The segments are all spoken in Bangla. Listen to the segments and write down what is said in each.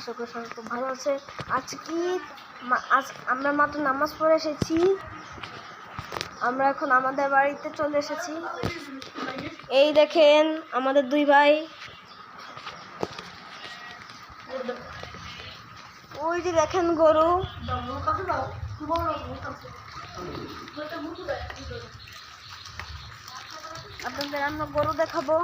আশা করি সবাই খুব ভালো আছে। আজকে আজ আমরা মাত্র নামাজ পড়ে এসেছি। আমরা এখন আমাদের বাড়িতে চলে এসেছি। এই দেখেন আমাদের দুই ভাই। ওই যে দেখেন গরু। আপনাদের আমরা গরু দেখাবো।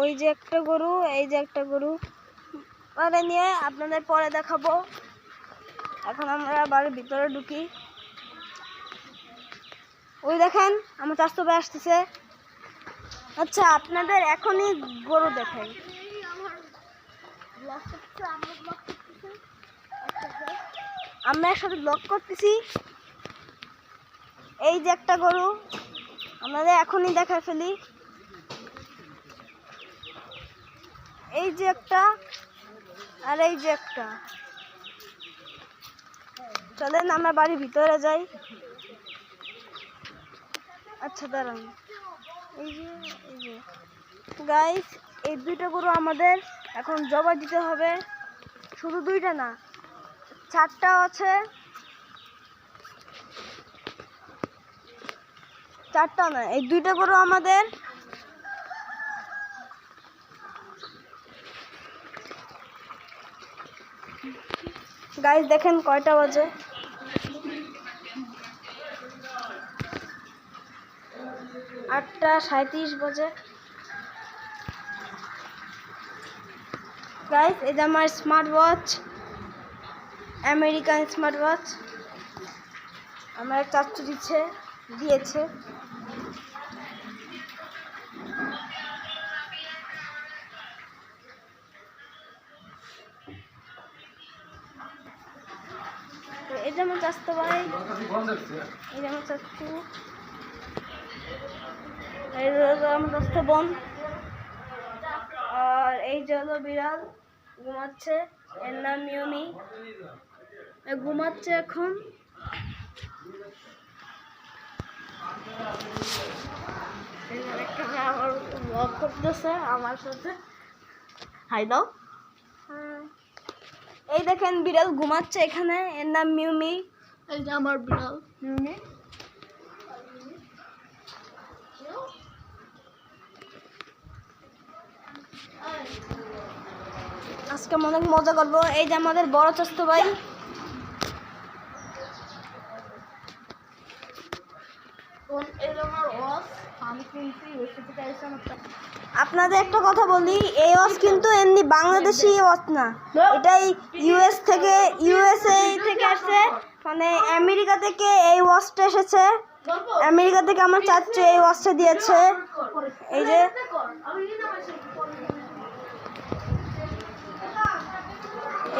ওই যে একটা গরু, এই যে একটা গরু। মানে নিয়ে আপনাদের পরে দেখাবো। এখন আমরা বাড়ির ভিতরে ঢুকি। ওই দেখেন, আমার চাষতো ভাই আসতেছে। আচ্ছা আপনাদের এখনই গরু দেখাই আমরা একসাথে ব্লক করতেছি। এই যে একটা গরু আমাদের এখনই দেখা ফেলি। এই যে একটা আর এই যে একটা। চলেন আমরা বাড়ির ভিতরে যাই। আচ্ছা দাঁড়ান। এই যে এই যে। গাইস এই দুইটা গরু আমাদের এখন জবা দিতে হবে। শুধু দুইটা না, চারটা আছে। চারটা না, এই দুইটা গরু আমাদের গাইস দেখেন কয়টা বাজে? আটটা সাঁত্রিশ বাজে। গাইস এই যে আমার smart watch American smart watch আমার চাচ্চু দিচ্ছে, দিয়েছে। এই যে আমার চাস্তো ভাই এই যে আমার চাচ্চু এই যে হলো আমার চাস্তো বোন আর এই যে হলো বিড়াল ঘুমাচ্ছে এর নাম মিয়মি ঘুমাচ্ছে এখন। আমার করতেছে আমার সাথে। হাই দাও। এই দেখেন বিড়াল ঘুমাচ্ছে এখানে এর নাম মিউমি। এই যে আমার বিড়াল। মিউমি। আজকে অনেক মজা করব। এই যে আমাদের বড় চাস্ত ভাই। আমার আপনাদের একটা কথা বলি এই ওয়াচ কিন্তু এমনি বাংলাদেশি ওয়াচ না। এটাই ইউএস থেকে ইউএসএ থেকে আসছে মানে আমেরিকা থেকে এই ওয়াচটা এসেছে। আমেরিকা থেকে আমার চাচ্চু এই ওয়াচটা দিয়েছে। এই যে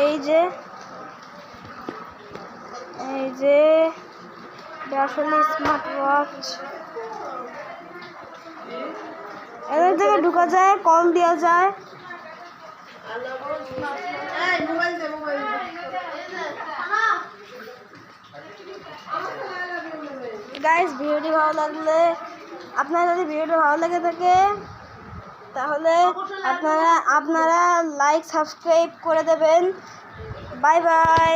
এই যে এই যে আসলে স্মার্ট ওয়াচ এদের থেকে ঢুকা যায় কল দেওয়া যায়। গাইস ভিডিওটি ভালো লাগলে, আপনার যদি ভিডিওটি ভালো লেগে থাকে, তাহলে আপনারা আপনারা লাইক সাবস্ক্রাইব করে দেবেন। Bye bye